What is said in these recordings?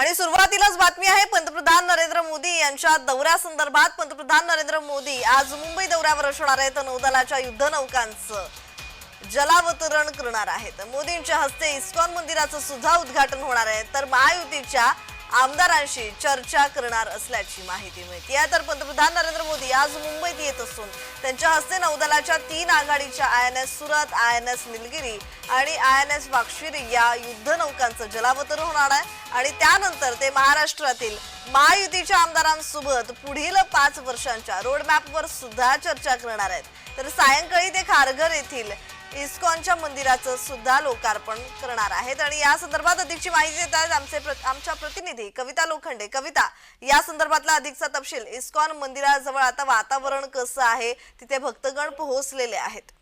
आणि सुरुवातीलाच बातमी आहे पंतप्रधान नरेंद्र मोदी यांच्या दौऱ्यासंदर्भात पंतप्रधान नरेंद्र मोदी आज मुंबई दौऱ्यावर असणार आहेत. नौदलाच्या युद्धनौकांचं जलावतरण करणार आहेत. मोदींच्या हस्ते इस्कॉन मंदिराचं सुद्धा उद्घाटन होणार आहे. तर महायुतीच्या आमदारांशी चर्चा करणार असल्याची माहिती मिळते. तर पंतप्रधान नरेंद्र मोदी आज मुंबईत येत असून त्यांच्या हस्ते नौदलाच्या तीन आघाडीच्या I N S Surat I N S Nilgiri आणि आय एन एस वाक्षिरी या युद्धनौकांचं जलावतरण होणार आहे आणि त्यानंतर ते महाराष्ट्रातील महायुतीच्या आमदारांसोबत पुढील पाच वर्षांच्या रोडमॅपवर सुद्धा चर्चा करणार आहेत. तर सायंकाळी ते खारघर येथील इस्कॉनच्या मंदिराचं सुद्धा लोकार्पण करणार आहेत. आणि या संदर्भात अधिकची माहिती देत आहेत आमचे आमच्या प्रतिनिधी कविता लोखंडे. कविता या संदर्भातला अधिकचा तपशील इस्कॉन मंदिराजवळ आता वातावरण कसं आहे? तिथे भक्तगण पोहोचलेले आहेत.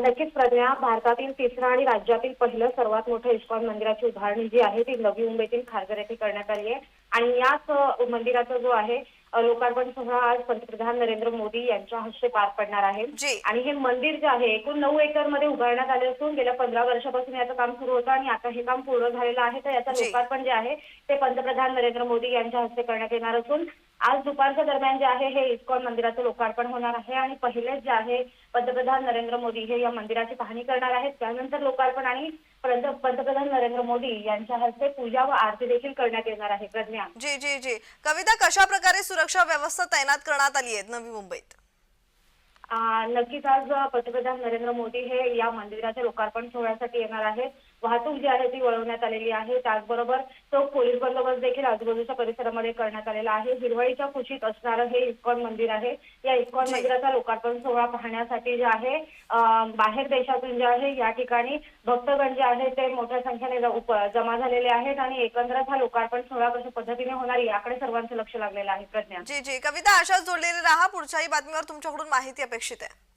नक्कीच प्रज्ञा भारतातील तिसरं आणि राज्यातील पहिलं सर्वात मोठं इस्कॉन मंदिराची उभारणी जी आहे ती नवी मुंबईतील खारघर येथे करण्यात आली आहे. आणि याच मंदिराचा जो आहे लोकार्पण सोहळा आज पंतप्रधान नरेंद्र मोदी यांच्या हस्ते पार पडणार आहे. आणि हे मंदिर जे आहे एकूण नऊ एकरमध्ये उभारण्यात आले असून गेल्या पंधरा वर्षापासून याचं काम सुरू होतं आणि आता हे काम पूर्ण झालेलं आहे. तर याचं. लोकार्पण जे आहे ते पंतप्रधान नरेंद्र मोदी यांच्या हस्ते करण्यात येणार असून आज दुपारच्या दरम्यान जे आहे हे इस्कॉन मंदिराचं लोकार्पण होणार आहे आणि पहिलेच जे आहे पंतप्रधान नरेंद्र मोदी हे या मंदिराची पाहणी करणार आहेत. त्यानंतर लोकार्पण आणि पंत- पंतप्रधान नरेंद्र मोदी यांच्या हस्ते पूजा व आरती देखील करण्यात येणार आहे. प्रज्ञा. जी जी जी. कविता कशा प्रकारे सुरक्षा व्यवस्था तैनात करण्यात आली आहे नवी मुंबईत? नक्कीच आज पंतप्रधान नरेंद्र मोदी हे या मंदिराच्या लोकार्पण सोहळ्यासाठी येणार आहेत. वाहतूक जी आहे ती वळवण्यात आलेली आहे. त्याचबरोबर तो पोलीस बंदोबस्त देखील आजूबाजूच्या परिसरामध्ये करण्यात आलेला आहे. हिरवळीच्या कुशीत असणारं हे इस्कॉन मंदिर आहे. या इस्कॉन. मंदिराचा लोकार्पण सोहळा पाहण्यासाठी जे आहे बाहेर देशातून जे आहे या ठिकाणी भक्तगण जे आहे ते मोठ्या संख्येने जमा झालेले आहेत आणि एकंदरच हा लोकार्पण सोहळा कशा पद्धतीने होणार याकडे सर्वांचं लक्ष लागलेलं आहे. प्रज्ञा. जी जी. कविता अशाच जोडलेले राहा. पुढच्याही बातमीवर तुमच्याकडून माहिती अपेक्षित आहे.